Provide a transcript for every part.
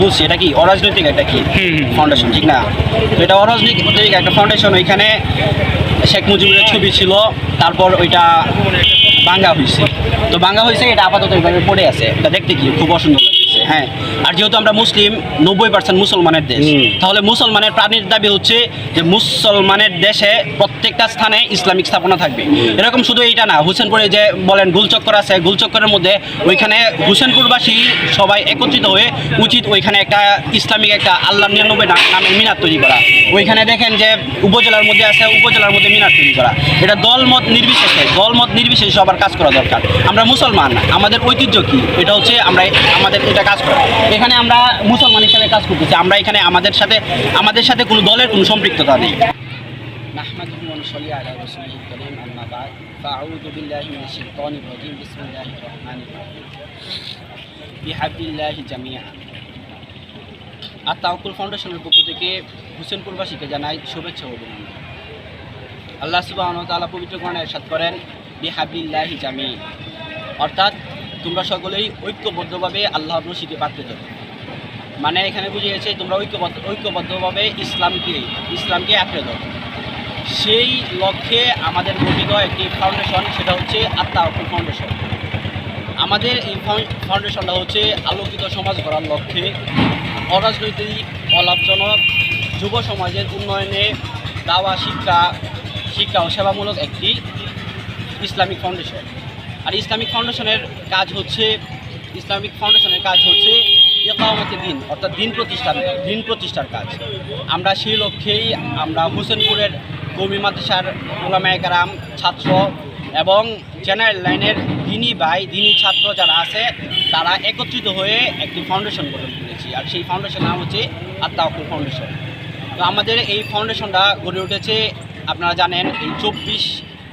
বুঝছি এটা কি অরাজনৈতিক একটা কি ফাউন্ডেশন ঠিক না? তো এটা অরাজনৈতিক একটা ফাউন্ডেশন ওইখানে শেখ মুজিবুরের ছবি ছিল তারপর ওইটা বাঙ্গা হয়েছে। তো বাঙ্গা হয়েছে এটা আপাতত এইভাবে পড়ে আছে। এটা দেখতে কি? খুব অসুন্দর হ্যাঁ আর যেহেতু আমরা মুসলিম নব্বই পার্সেন্ট মুসলমানের দেশ তাহলে মুসলমানের প্রাণীর দাবি হচ্ছে যে মুসলমানের দেশে প্রত্যেকটা স্থানে ইসলামিক স্থাপনা থাকবে। এরকম শুধু এইটা না হুসেনপুরে যে বলেন গুলচক্কর আছে গুলচক্করের মধ্যে ওইখানে হুসেনপুরবাসী সবাই একত্রিত হয়ে উচিত ওইখানে একটা ইসলামিক একটা আল্লাহ নিরানব্বই নাম- মিনার তৈরি করা। ওইখানে দেখেন যে উপজেলার মধ্যে আছে উপজেলার মধ্যে মিনার তৈরি করা। এটা দলমত নির্বিশেষে দলমত নির্বিশেষে সবার কাজ করা দরকার। আমরা মুসলমান আমাদের ঐতিহ্য কি? এটা হচ্ছে আমরা আমাদের এটা কাজ করা এখানে আমরা মুসলমান হিসেবে কাজ করতেছি আমরা এখানে আমাদের সাথে আমাদের সাথে কোনো দলের কোনো সম্পৃক্ততা নেই نحمده ونصلي على رسوله الكريم أما بعد فأعوذ بالله من الشيطان الرجيم بسم الله الرحمن الرحيم بحبل الله جميعا আর তাওকুল ফাউন্ডেশনের পক্ষ থেকে হুসেনপুরবাসীকে জানাই শুভেচ্ছা ও অভিনন্দন আল্লাহ সুবাহ তাআলা পবিত্র কোরআনে ইরশাদ করেন বিহাবিল্লাহি জামি অর্থাৎ তোমরা সকলেই ঐক্যবদ্ধভাবে আল্লাহর রশিকে পাকড়ে ধরো। মানে এখানে বুঝিয়েছে তোমরা ঐক্যবদ্ধ, ঐক্যবদ্ধভাবে ইসলামকে ইসলামকে আঁকড়ে ধরো। সেই লক্ষ্যে আমাদের গঠিত একটি ফাউন্ডেশন সেটা হচ্ছে আত্মা ফাউন্ডেশন আমাদের এই ফাউন্ডেশনটা হচ্ছে আলোকিত সমাজ গড়ার লক্ষ্যে অরাজনৈতিক, অলাভজনক, যুব সমাজের উন্নয়নে দাওয়া, শিক্ষা শিক্ষা ও সেবামূলক একটি ইসলামিক ফাউন্ডেশন আর ইসলামিক ফাউন্ডেশনের কাজ হচ্ছে, ইসলামিক ফাউন্ডেশনের কাজ হচ্ছে ইকামতে দিন, অর্থাৎ দিন প্রতিষ্ঠান, দিন প্রতিষ্ঠার কাজ। আমরা সেই লক্ষ্যেই আমরা হোসেনপুরের কবি মাদ্রাসার ওলামায় কারাম ছাত্র এবং জেনারেল লাইনের দিনই ভাই, দিনী ছাত্র যারা আছে, তারা একত্রিত হয়ে একটি ফাউন্ডেশন গঠন করেছি আর সেই ফাউন্ডেশন নাম হচ্ছে আত্মাকুল ফাউন্ডেশন। তো আমাদের এই ফাউন্ডেশনটা গড়ে উঠেছে, আপনারা জানেন, এই চব্বিশ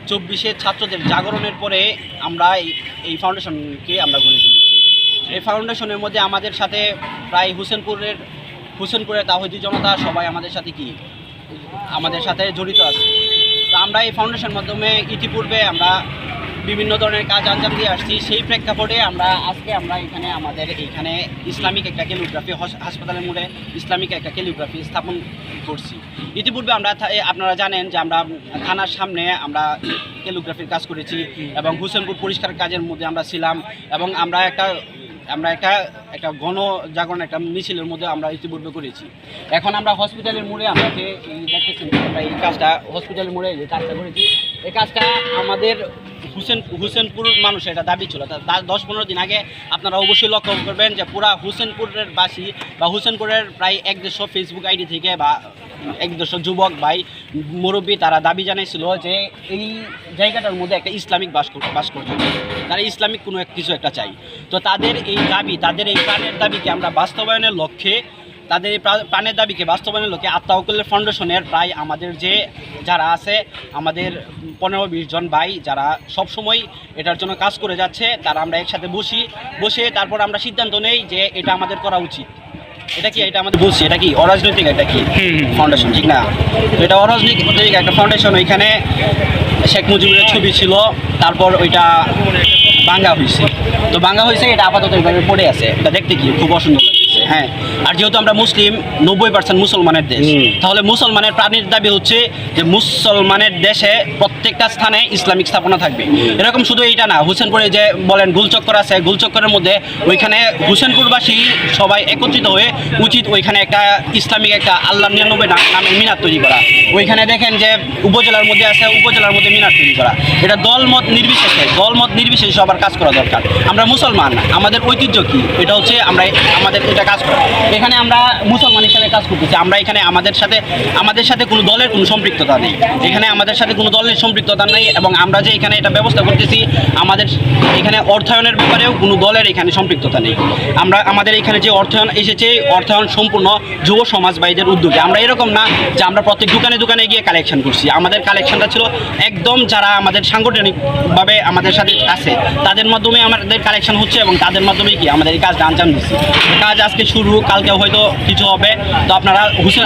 চব্বিশে ছাত্রদের জাগরণের পরে আমরা এই এই ফাউন্ডেশনকে আমরা গড়ে তুলেছি। এই ফাউন্ডেশনের মধ্যে আমাদের সাথে প্রায় হুসেনপুরের হুসেনপুরের তাহিদি জনতা, সবাই আমাদের সাথে কি? আমাদের সাথে জড়িত আছে। তো আমরা এই ফাউন্ডেশন মাধ্যমে ইতিপূর্বে আমরা বিভিন্ন ধরনের কাজ আঞ্জাম দিয়ে আসছি। সেই প্রেক্ষাপটে আমরা, আজকে আমরা এখানে আমাদের এখানে ইসলামিক একটা কেলিওগ্রাফি হাসপাতালের মোড়ে ইসলামিক একটা কেলিওগ্রাফি স্থাপন করছি। ইতিপূর্বে আমরা আপনারা জানেন যে আমরা থানার সামনে আমরা কেলিওগ্রাফির কাজ করেছি এবং হুসেনপুর পরিষ্কার কাজের মধ্যে আমরা ছিলাম এবং আমরা একটা আমরা একটা একটা গণ জাগরণ একটা মিছিলের মধ্যে আমরা ইতিপূর্বে করেছি। এখন আমরা হসপিটালের মোড়ে আমরা যে দেখতেছি আমরা এই কাজটা, হসপিটালের মোড়ে যে কাজটা করেছি, এই কাজটা আমাদের হুসেন হুসেনপুর মানুষ এটা দাবি ছিল। দশ পনেরো দিন আগে আপনারা অবশ্যই লক্ষ্য করবেন যে পুরা হুসেনপুরের বাসী বা হুসেনপুরের প্রায় এক দেড়শো ফেসবুক আইডি থেকে বা এক দেড়শো যুবক ভাই, মুরব্বী তারা দাবি জানাইছিল যে এই জায়গাটার মধ্যে একটা ইসলামিক বাস বাস করতে তারা ইসলামিক কোনো কিছু একটা চাই। তো তাদের এই দাবি, তাদের এই প্রাণের দাবিকে আমরা বাস্তবায়নের লক্ষ্যে তাদের এই প্রাণের দাবিকে বাস্তবায়নের লক্ষ্যে আত্মাউকুল্লের ফাউন্ডেশনের প্রায় আমাদের যে যারা আছে আমাদের পনেরো বিশ জন ভাই যারা সবসময় এটার জন্য কাজ করে যাচ্ছে তারা আমরা একসাথে বসি বসে তারপর আমরা সিদ্ধান্ত নেই যে এটা আমাদের করা উচিত। এটা কি এটা আমাদের বলছি এটা কি অরাজনৈতিক একটা কি ফাউন্ডেশন ঠিক না? এটা অরাজনৈতিক একটা ফাউন্ডেশন ওইখানে শেখ মুজিবুরের ছবি ছিল তারপর ওইটা বাঙ্গা হয়েছে। তো বাঙ্গা হয়েছে এটা আপাতত এইভাবে পড়ে আছে এটা দেখতে কি খুব অসুন্দর হ্যাঁ আর যেহেতু আমরা মুসলিম নব্বই পার্সেন্ট মুসলমানের দেশ তাহলে মুসলমানের প্রাণীর দাবি হচ্ছে যে মুসলমানের দেশে প্রত্যেকটা স্থানে ইসলামিক স্থাপনা থাকবে। এরকম শুধু এইটা না, হুসেনপুরে যে বলেন গুলচক্কর আছে, গুলচক্করের মধ্যে ওইখানে হুসেনপুরবাসী সবাই একত্রিত হয়ে উচিত ওইখানে একটা ইসলামিক একটা আল্লাহ নিরানব্বই নাম- মিনার তৈরি করা। ওইখানে দেখেন যে উপজেলার মধ্যে আছে, উপজেলার মধ্যে মিনার তৈরি করা। এটা দলমত নির্বিশেষে দলমত নির্বিশেষে সবার কাজ করা দরকার। আমরা মুসলমান, আমাদের ঐতিহ্য কি? এটা হচ্ছে আমরা আমাদের এটা কাজ করা। এখানে আমরা মুসলমান হিসেবে কাজ করতেছি। আমরা এখানে আমাদের সাথে আমাদের সাথে কোনো দলের কোনো সম্পৃক্ততা নেই। এখানে আমাদের সাথে কোনো দলের সম্পৃক্ততা নেই এবং আমরা যে এখানে এটা ব্যবস্থা করতেছি, আমাদের এখানে অর্থায়নের ব্যাপারেও কোনো দলের এখানে সম্পৃক্ততা নেই। আমরা, আমাদের এখানে যে অর্থায়ন এসেছে, অর্থায়ন সম্পূর্ণ যুব সমাজ উদ্যোগে। আমরা এরকম না যে আমরা প্রত্যেক দোকানে দোকানে গিয়ে কালেকশন করছি। আমাদের কালেকশনটা ছিল একদম যারা আমাদের সাংগঠনিকভাবে আমাদের সাথে আছে, তাদের মাধ্যমে আমাদের কালেকশন হচ্ছে এবং তাদের মাধ্যমে কি আমাদের এই কাজটা আঞ্জাম দিচ্ছি কাজ আজকে শুরু কালকে হয়তো কিছু হবে। তো আপনারা হুসেন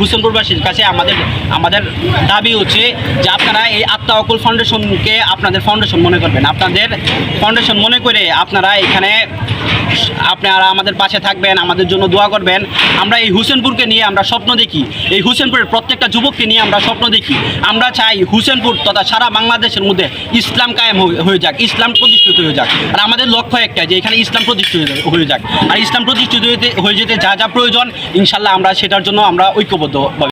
হুসেনপুরবাসীর কাছে আমাদের আমাদের দাবি হচ্ছে যে আপনারা এই আত্মা অকুল ফাউন্ডেশনকে আপনাদের ফাউন্ডেশন মনে করবেন। আপনাদের ফাউন্ডেশন মনে করে আপনারা এখানে আপনারা আমাদের পাশে থাকবেন, আমাদের জন্য দোয়া করবেন। আমরা এই হুসেনপুরকে নিয়ে আমরা স্বপ্ন দেখি। এই হুসেনপুরের প্রত্যেকটা যুবককে নিয়ে আমরা স্বপ্ন দেখি। আমরা চাই হুসেনপুর তথা সারা বাংলাদেশের মধ্যে ইসলাম কায়েম হয়ে- যাক, ইসলাম প্রতিষ্ঠিত হয়ে যাক। আর আমাদের লক্ষ্য একটা যে এখানে ইসলাম প্রতিষ্ঠিত হয়ে যাক। আর ইসলাম প্রতিষ্ঠিত হয়ে যেতে যা যা প্রয়োজন, ইনশাল্লাহ আমরা সেটার জন্য আমরা ঐক্যবদ্ধ